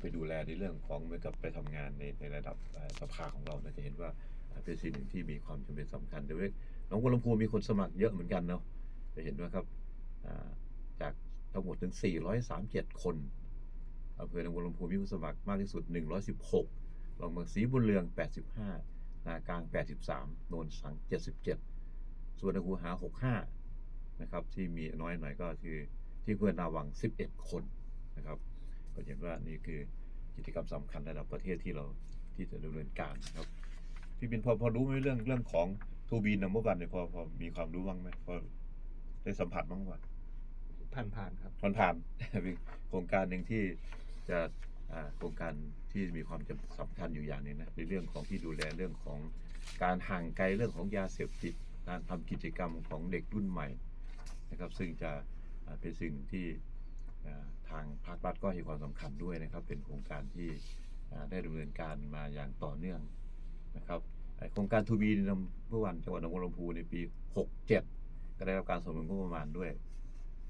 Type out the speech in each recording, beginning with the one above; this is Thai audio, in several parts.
ไปดูแลในเรื่องของเหมือนกับไปทำงานในในระดับสภาของเรานะจะเห็นว่าเป็นสิ่งหนึ่งที่มีความจำเป็นสำคัญแต่ว่าหนองบัวลำพูมีคนสมัครเยอะเหมือนกันเนาะจะเห็นว่าครับจากทั้งหมดถึง 437 คนอำเภอหนองบัวลำพูมีผู้สมัครมากที่สุด 116รองเมืองศรีบุญเรือง 85 นากลาง 83 โนนสัง 77 ส่วนคูหา 65 นะครับ ที่มีน้อยหน่อยก็คือที่เพื่อนนาวัง 11 คนนะครับ ก็เห็นว่านี่คือกิจกรรมสำคัญระดับประเทศที่เราที่จะดำเนินการนะครับพี่บินพอพอรู้ไหมเรื่องเรื่องของทูบีนัมเบอร์วันเนี่ยพอพอมีความรู้บ้างไหมพอได้สัมผัสบ้างว่าผ่านผ่านๆครับผ่านผ่านเป็นโครงการหนึ่งที่จะอ่าโครงการที่มีความจำสำคัญอยู่อย่างหนึงนะในเรื่องของที่ดูแลเรื่องของการห่างไกลเรื่องของยาเสพติดการทำกิจกรรมของเด็กรุ่นใหม่นะครับ ซึ่งจะอ่าเป็นสิ่งที่อ่า ทางภาครัฐก็ให้ความสำคัญด้วยนะครับ เป็นโครงการที่ได้ดำเนินการมาอย่างต่อเนื่องนะครับโครงการทูบีนเมื่อวันจังหวัดหนองบัวลำพูในปี 67 ก็ได้รับการสนับสนุนงบประมาณด้วย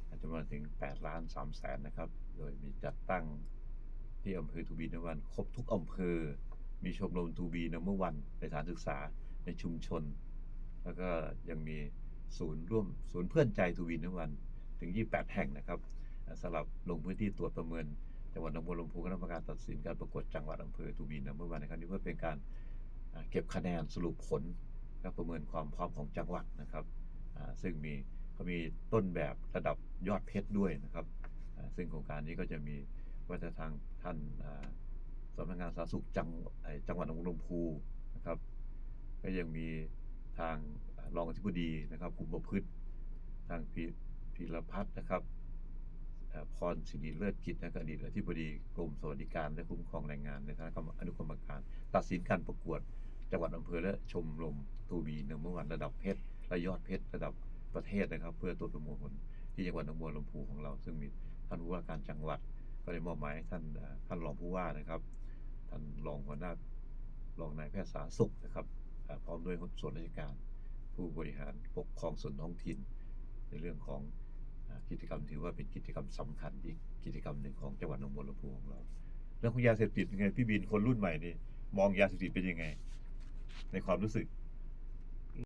อาจจะมาถึง 8 ล้าน3แสนนะครับ โดยมีจัดตั้งที่อำเภอทูบีนวันครบทุกอำเภอ มีชมรมทูบีนเมื่อวันในสถานศึกษาในชุมชน แล้วก็ยังมีศูนย์ร่วมศูนย์เพื่อนใจทูบีนวันถึง 28 แห่งนะครับ สำหรับลงพื้นที่ตรวจประเมินจังหวัดหนองบัวลำพูคณะกรรมการตัดสินการประกวดจังหวัดอำเภอทูบีนเมื่อวันนะครับนี่เพื่อเป็นการเก็บคะแนนสรุปผลและประเมินความพร้อมของจังหวัดนะครับซึ่งมีเขามีต้นแบบระดับยอดเพชรด้วยนะครับ ซึ่งโครงการนี้ก็จะมีว่าจะทางท่านสำนักงานสาธารณสุขจังจังหวัดหนองบัวลำพูนะครับ ก็ยังมีทางรองอธิบดีนะครับคุมประพฤติทางพีพีรพัฒน์นะครับ พรศิริเลิศกิจนะครับอดีตอธิบดีกรมสวัสดิการและคุ้มครองแรงงานในฐานะกรรมอนุกรรมการ ตัดสินการประกวด จังหวัดอำเภอและชมรมทูบีเมื่อวันระดับเพชรและยอดเพชรระดับประเทศนะครับ เพื่อตรวจประมวลผลที่จังหวัดหนองบัวลำพูของเรา ซึ่งมีท่านผู้ว่าการจังหวัด ก็ได้มอบหมายให้ท่านท่านรองผู้ว่านะครับ ท่านรองหัวหน้ารองนายแพทย์สาธารณสุขนะครับพร้อมด้วยส่วนราชการ ผู้บริหารปกครองส่วนท้องถิ่น ในเรื่องของ กิจกรรมถือว่าเป็นกิจกรรมสำคัญอีกกิจกรรมหนึ่งของจังหวัดหนองบัวลำพูของเราเรื่องของยาเสพติดยังไงพี่บินคนรุ่นใหม่นี่มองยาเสพติดเป็นยังไง ในความรู้สึก